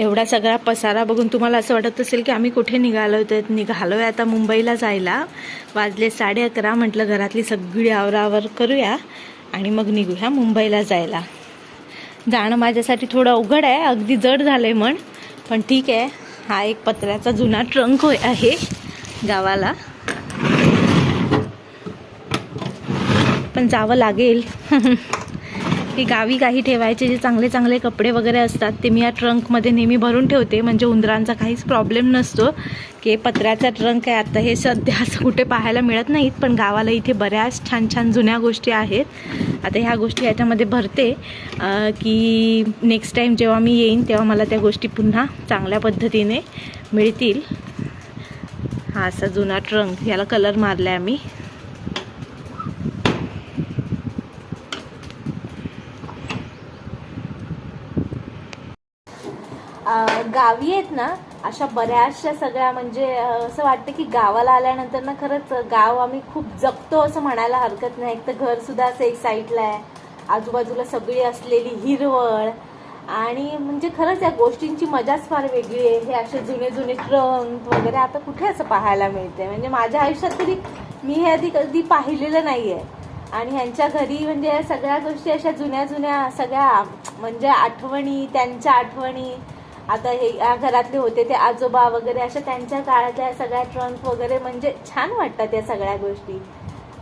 एवढा सगळा पसारा बघून तुम्हाला असं वाटत असेल की आम्ही कुठे निघालो होतो निघालो आहे आता मुंबईला जायला. वाजले साडे अकरा म्हटलं घरातली सगळी आवरावर करूया आणि मग निघूया मुंबईला जायला. जाणं माझ्यासाठी थोडं अवघड आहे अगदी जड झालं आहे म्हण पण ठीक आहे. हा एक पत्र्याचा जुना ट्रंक होय आहे गावाला. पण जावं लागेल. की गावी काही ठेवायचे जे चांगले चांगले कपडे वगैरे असतात ते मी या ट्रंकमध्ये नेहमी भरून ठेवते. म्हणजे उंदरांचा काहीच प्रॉब्लेम नसतो. की पत्र्याचा ट्रंक आहे आता हे सध्या असं कुठे पाहायला मिळत नाहीत पण गावाला इथे बऱ्याच छान छान जुन्या गोष्टी आहेत. आता ह्या गोष्टी याच्यामध्ये भरते. की नेक्स्ट टाईम जेव्हा मी येईन तेव्हा मला त्या गोष्टी पुन्हा चांगल्या पद्धतीने मिळतील. हा असा जुना ट्रंक याला कलर मारला आहे आम्ही. गावी आहेत ना अशा बऱ्याचशा सगळ्या म्हणजे असं वाटतं की गावाला आल्यानंतर ना खरंच गाव आम्ही खूप जगतो असं म्हणायला हरकत नाही. एक तर घर सुद्धा असं एक साईडला आहे. आजूबाजूला सगळी असलेली हिरवळ. आणि म्हणजे खरंच या गोष्टींची मजाच फार वेगळी आहे. हे असे जुने जुने ट्रंक वगैरे आता कुठे असं पाहायला मिळते म्हणजे माझ्या आयुष्यात तरी मी हे आधी कधी पाहिलेलं नाही आहे आणि ह्यांच्या घरी म्हणजे या सगळ्या गोष्टी अशा जुन्या जुन्या सगळ्या म्हणजे आठवणी त्यांच्या आठवणी आता हे या घरातले होते ते आजोबा वगैरे अशा त्यांच्या काळातल्या सगळ्या ट्रंक वगैरे म्हणजे छान वाटतात या सगळ्या गोष्टी.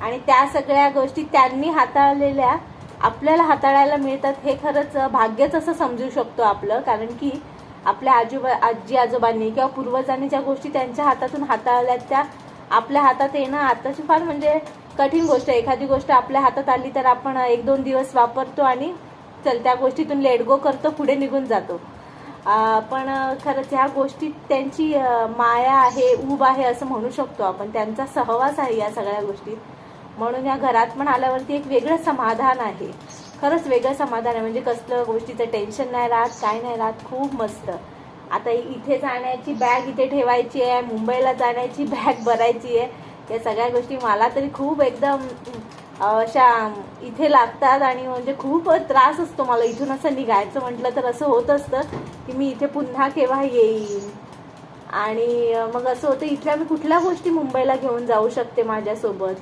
आणि त्या सगळ्या गोष्टी त्यांनी हाताळलेल्या आपल्याला हाताळायला मिळतात हे खरंच भाग्यच असं समजू शकतो आपलं. कारण की आपल्या आजोबा आजी आजोबांनी किंवा पूर्वजांनी ज्या गोष्टी त्यांच्या हातातून हाताळल्या त्या आपल्या हातात येणं आताची फार म्हणजे कठीण गोष्ट आहे. एखादी गोष्ट आपल्या हातात आली तर आपण एक दोन दिवस वापरतो आणि चल त्या गोष्टीतून लेटगो करतो पुढे निघून जातो. पण खरंच ह्या गोष्टीत त्यांची माया आहे ऊब आहे असं म्हणू शकतो आपण. त्यांचा सहवास आहे या सगळ्या गोष्टीत. म्हणून या घरात पण आल्यावरती एक वेगळं समाधान आहे. खरंच वेगळं समाधान आहे. म्हणजे कसलं गोष्टीचं टेन्शन नाही राहत काय नाही राहत. खूप मस्त. आता इथे जाण्याची बॅग इथे ठेवायची आहे मुंबईला जाण्याची बॅग भरायची आहे. या सगळ्या गोष्टी मला तरी खूप एकदम अशा इथे लागतात आणि म्हणजे खूप त्रास असतो मला. इथून असं निघायचं म्हटलं तर असं होत असतं की मी इथे पुन्हा केव्हा येईन. आणि मग असं होतं इथल्या मी कुठल्या गोष्टी मुंबईला घेऊन जाऊ शकते माझ्यासोबत?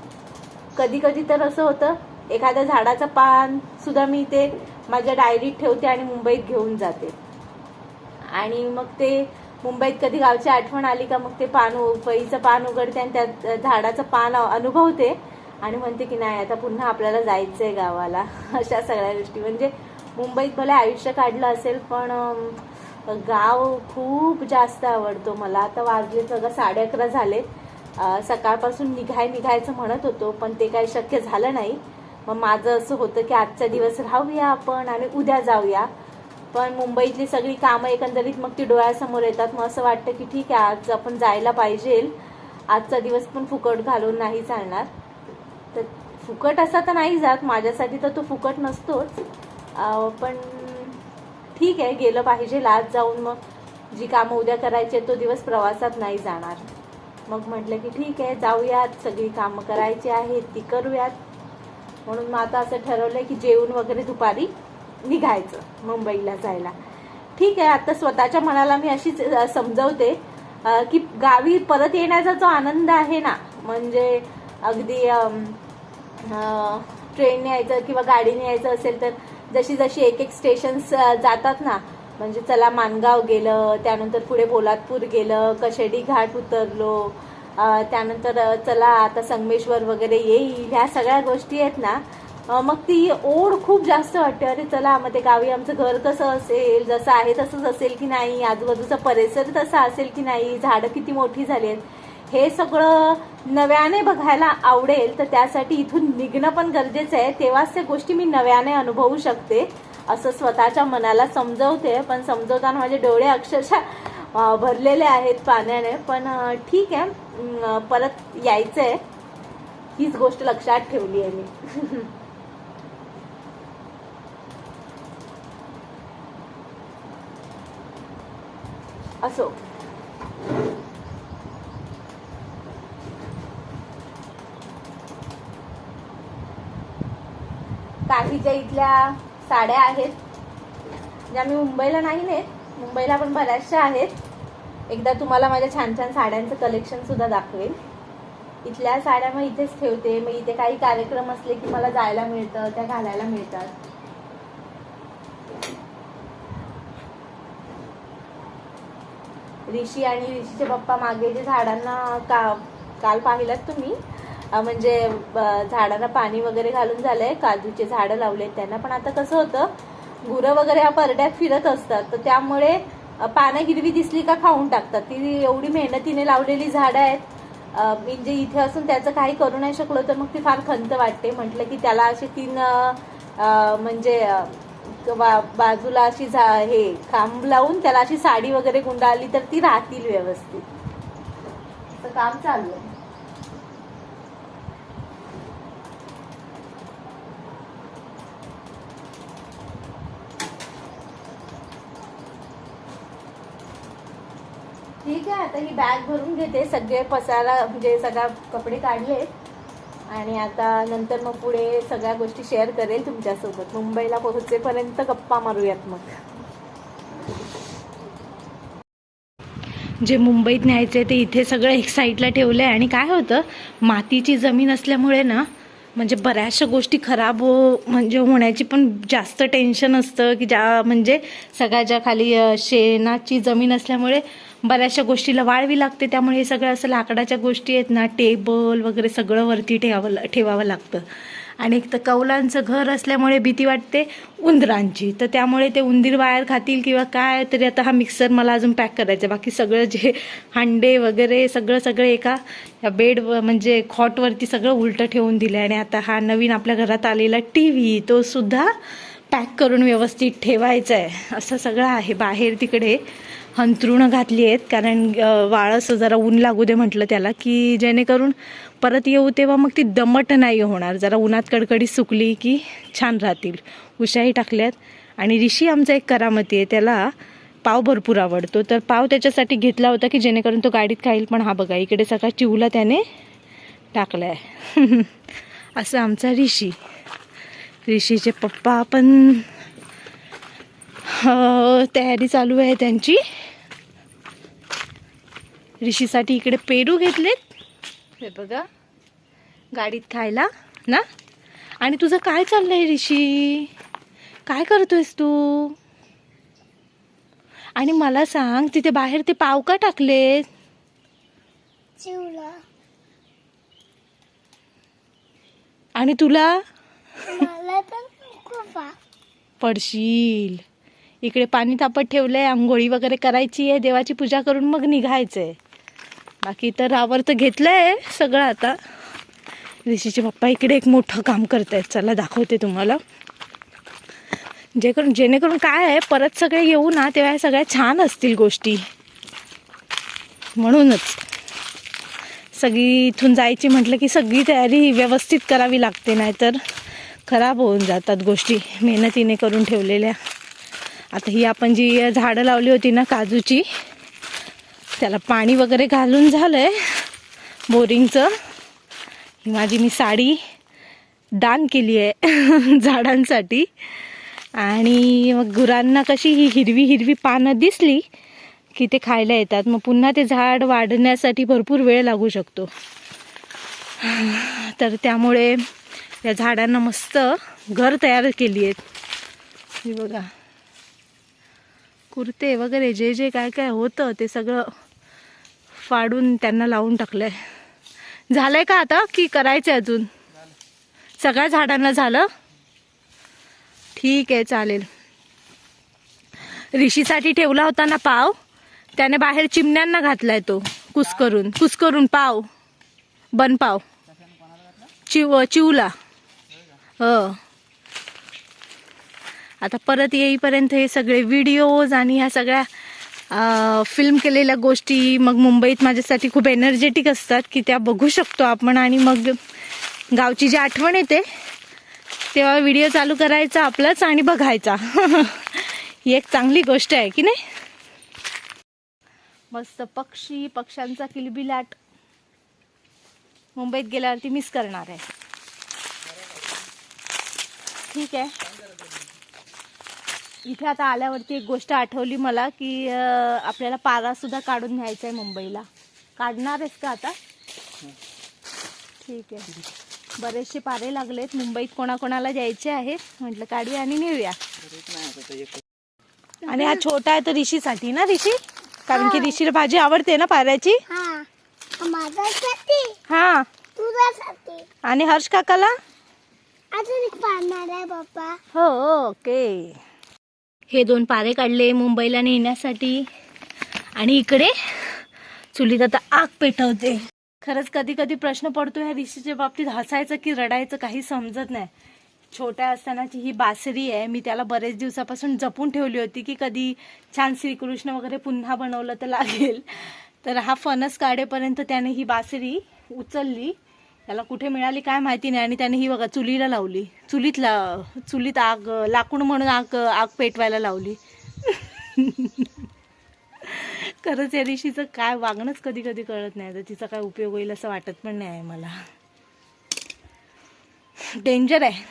कधी कधी तर असं होतं एखाद्या झाडाचं पान सुद्धा मी ते माझ्या डायरीत ठेवते आणि मुंबईत घेऊन जाते. आणि मग ते मुंबईत कधी गावची आठवण आली का मग ते पान उ- पईचं पान उघडते आणि त्या झाडाचं पान अनुभवते. आणि म्हणते की नाही आता पुन्हा आपल्याला जायचंय गावाला. अशा सगळ्या गोष्टी. म्हणजे मुंबईत भले आयुष्य काढलं असेल पण गाव खूप जास्त आवडतो मला. आता वाजले सगळं साडे अकरा झाले. सकाळपासून निघाय निघायचं म्हणत होतो पण ते काही शक्य झालं नाही. मग माझं असं होतं की आजचा दिवस राहूया आपण आणि उद्या जाऊया. पण मुंबईतली सगळी कामं एकंदरीत मग ती डोळ्यासमोर येतात. मग असं वाटतं की ठीक आहे आज आपण जायला पाहिजे आजचा दिवस पण फुकट घालून नाही चालणार. तर फुकट असा तर नाही जात. माझ्यासाठी तर तो फुकट नसतोच. पण ठीक आहे गेलं पाहिजे लास्ट जाऊन मग. जी कामं उद्या करायची तो दिवस प्रवासात नाही जाणार. मग म्हटलं की ठीक आहे जाऊयात. सगळी कामं करायची आहेत ती करूयात. म्हणून मग आता असं ठरवलंय की जेवण वगैरे दुपारी निघायचं मुंबईला जायला. ठीक आहे आता स्वतःच्या मनाला मी अशीच समजवते की गावी परत येण्याचा जो आनंद आहे ना म्हणजे अगदी ट्रेनने यायचं किंवा गाडीने यायचं असेल तर जशी जशी एक एक स्टेशन्स जातात ना म्हणजे चला मानगाव गेलं त्यानंतर पुढे पोलादपूर गेलं कशेडी घाट उतरलो त्यानंतर चला आता संगमेश्वर वगैरे येईल ह्या सगळ्या गोष्टी आहेत ना मग ती ओढ खूप जास्त वाटते. अरे चला मग ते गावी आमचं घर कसं असेल जसं आहे तसंच असेल की नाही आजूबाजूचा परिसर तसा असेल की नाही झाडं किती मोठी झाली आहेत. हे सगळं नव्याने बघायला आवडेल तर त्यासाठी इथून निघणं पण गरजेचं आहे. तेव्हाच त्या गोष्टी मी नव्याने अनुभवू शकते असं स्वतःच्या मनाला समजवते. पण समजवताना माझे डोळे अक्षरशः भरलेले आहेत पाण्याने. पण ठीक आहे. परत यायचं आहे हीच गोष्ट लक्षात ठेवली आहे मी. असो. काही ज्या इथल्या साड्या आहेत ज्या मी मुंबईला नाही नेत मुंबईला पण बऱ्याचशा आहेत. एकदा तुम्हाला माझ्या छान छान साड्यांचं कलेक्शन सुद्धा दाखवेल इथल्या साड्या मग इथेच ठेवते. मग इथे काही कार्यक्रम असले की मला जायला मिळतं त्या घालायला मिळतात. ऋषी आणि ऋषीचे पप्पा मागे जे झाडांना का काल पाहिलात तुम्ही? म्हणजे झाडांना पाणी वगैरे घालून झालंय. काजूचे झाडं लावले त्यांना. पण आता कसं होतं गुरं वगैरे ह्या परड्यात फिरत असतात. तर त्यामुळे पानं हिरवी दिसली का खाऊन टाकतात. ती एवढी मेहनतीने लावलेली झाडं आहेत. म्हणजे इथे असून त्याचं काही करू नाही शकलो तर मग ती फार खंत वाटते. म्हटलं की त्याला अशी तीन म्हणजे बा- बाजूला अशी झा हे खांब लावून त्याला अशी साडी वगैरे गुंडाळली तर ती राहतील व्यवस्थित. काम चालू आहे. ठीक आहे आता ही बॅग भरून घेते. सगळे पसायला म्हणजे सगळा कपडे काढले. आणि आता नंतर मग पुढे सगळ्या गोष्टी शेअर करेल तुमच्यासोबत. मुंबईला पोहोचेपर्यंत गप्पा मारूयात मग. जे मुंबईत न्यायचे ते इथे सगळं एक साईडला ठेवलं आहे आणि काय होतं मातीची जमीन असल्यामुळे ना म्हणजे बऱ्याचशा गोष्टी खराब हो म्हणजे होण्याची पण जास्त टेन्शन असतं की ज्या म्हणजे सगळ्याच्या खाली शेणाची जमीन असल्यामुळे बऱ्याचशा गोष्टीला वाळवी लागते त्यामुळे हे सगळं असं लाकडाच्या गोष्टी आहेत ना टेबल वगैरे सगळं वरती ठेवावं ठेवावं लागतं. आणि एक तर कौलांचं घर असल्यामुळे भीती वाटते उंदरांची. तर त्यामुळे ते उंदीर बाहेर खातील किंवा काय तरी आता हा मिक्सर मला अजून पॅक करायचा बाकी सगळं जे हांडे वगैरे सगळं सगळं एका या बेड म्हणजे खॉटवरती सगळं उलटं ठेवून दिलं आणि आता हा नवीन आपल्या घरात आलेला टी व्ही तो सुद्धा पॅक करून व्यवस्थित ठेवायचा आहे असं सगळं आहे. बाहेर तिकडे हंतरुणं घातली आहेत. कारण वाळ वाळस जरा ऊन लागू दे म्हटलं त्याला की जेणेकरून परत येऊ तेव्हा मग ती दमट नाही होणार. जरा उन्हात कडकडी सुकली की छान राहतील. उशाही टाकल्यात. आणि ऋषी आमचा एक करामती आहे त्याला पाव भरपूर आवडतो. तर पाव त्याच्यासाठी घेतला होता की जेणेकरून तो गाडीत खाईल पण हा बघा इकडे सगळा चिवला त्याने टाकला आहे असं आमचा ऋषी. ऋषीचे पप्पा पण तयारी चालू आहे त्यांची. ऋषीसाठी इकडे पेरू घेतलेत. हे बघा गाडीत खायला ना? आणि तुझं काय चाललंय ऋषी? काय करतोयस तू? आणि मला सांग तिथे बाहेर ते पाव का टाकलेत? आणि तुला? पडशील. इकडे पाणी तापत ठेवलं आहे आंघोळी वगैरे करायची आहे देवाची पूजा करून मग निघायचं आहे बाकी तर आवर तर घेतलं आहे सगळं आता. ऋषीचे पप्पा इकडे एक मोठं काम करत आहेत चला दाखवते तुम्हाला. जे करून जेणेकरून काय आहे परत सगळे येऊ ना तेव्हा या सगळ्या छान असतील गोष्टी. म्हणूनच. सगळी इथून जायची म्हटलं की सगळी तयारी व्यवस्थित करावी लागते नाहीतर खराब होऊन जातात गोष्टी मेहनतीने करून ठेवलेल्या. आता ही आपण जी झाडं लावली होती ना काजूची त्याला पाणी वगैरे घालून झालं आहे बोरिंगचं. ही माझी मी साडी दान केली आहे झाडांसाठी. आणि मग गुरांना कशी ही हिरवी हिरवी पानं दिसली की ते खायला येतात. मग पुन्हा ते झाड वाढण्यासाठी भरपूर वेळ लागू शकतो. तर त्यामुळे या झाडांना मस्त घर तयार केली आहेत बघा. कुर्ते वगैरे जे जे काय काय होतं ते सगळं फाडून त्यांना लावून टाकलंय. झालंय का आता? की करायचं अजून? सगळ्या झाडांना झालं? ठीक आहे चालेल. ऋषीसाठी ठेवला होता ना पाव? त्याने बाहेर चिमण्यांना घातलाय तो कुस करून कुस करून पाव. बनपाव चिव चिवला. हो. आता परत येईपर्यंत हे सगळे व्हिडिओज आणि ह्या सगळ्या फिल्म केलेल्या गोष्टी मग मुंबईत माझ्यासाठी खूप एनर्जेटिक असतात की त्या बघू शकतो आपण आणि मग गावची जी आठवण येते तेव्हा व्हिडिओ चालू करायचा आपलाच आणि बघायचा. ही एक चांगली गोष्ट आहे की नाही? मस्त पक्षी पक्ष्यांचा किलबिलाट. मुंबईत गेल्यावरती मिस करणार आहे. ठीक आहे. इथे आता आल्यावरती एक गोष्ट आठवली मला की आपल्याला पारा सुद्धा काढून न्यायचा आहे मुंबईला. काढणार आहेस का आता? ठीक आहे. बरेचसे पारे लागलेत. मुंबईत कोणाकोणाला द्यायचे आहेत? म्हटलं काढूया आणि नेऊया. आणि हा छोटा आहे तर ऋषीसाठी ना ऋषी? कारण की ऋषीला भाजी आवडते ना पाऱ्याची? हा. माझ्यासाठी. हा. तुझ्यासाठी. आणि हर्ष काकाला? अजून एक पाहणार आहे बाप्पा. हो ओके. हे दोन पारे काढले मुंबईला नेण्यासाठी. आणि इकडे चुलीत आता आग पेटवते. खरंच कधी कधी प्रश्न पडतो ह्या ऋषीच्या बाबतीत हसायचं की रडायचं काही समजत नाही. छोट्या असतानाची ही बासरी आहे. मी त्याला बरेच दिवसापासून जपून ठेवली होती की कधी छान श्रीकृष्ण वगैरे पुन्हा बनवलं तर लागेल. तर हा फणस काढेपर्यंत त्याने ही बासरी उचलली. त्याला कुठे मिळाली काय माहिती नाही. आणि त्याने ही बघा चुलीला लावली. चुलीत ला चुलीत आग लाकूड म्हणून आग आग पेटवायला लावली. खरंच या दिवशीचं काय वागणंच कधी कधी कळत नाही. तर तिचा काय उपयोग होईल असं वाटत पण नाही आहे मला. डेंजर आहे.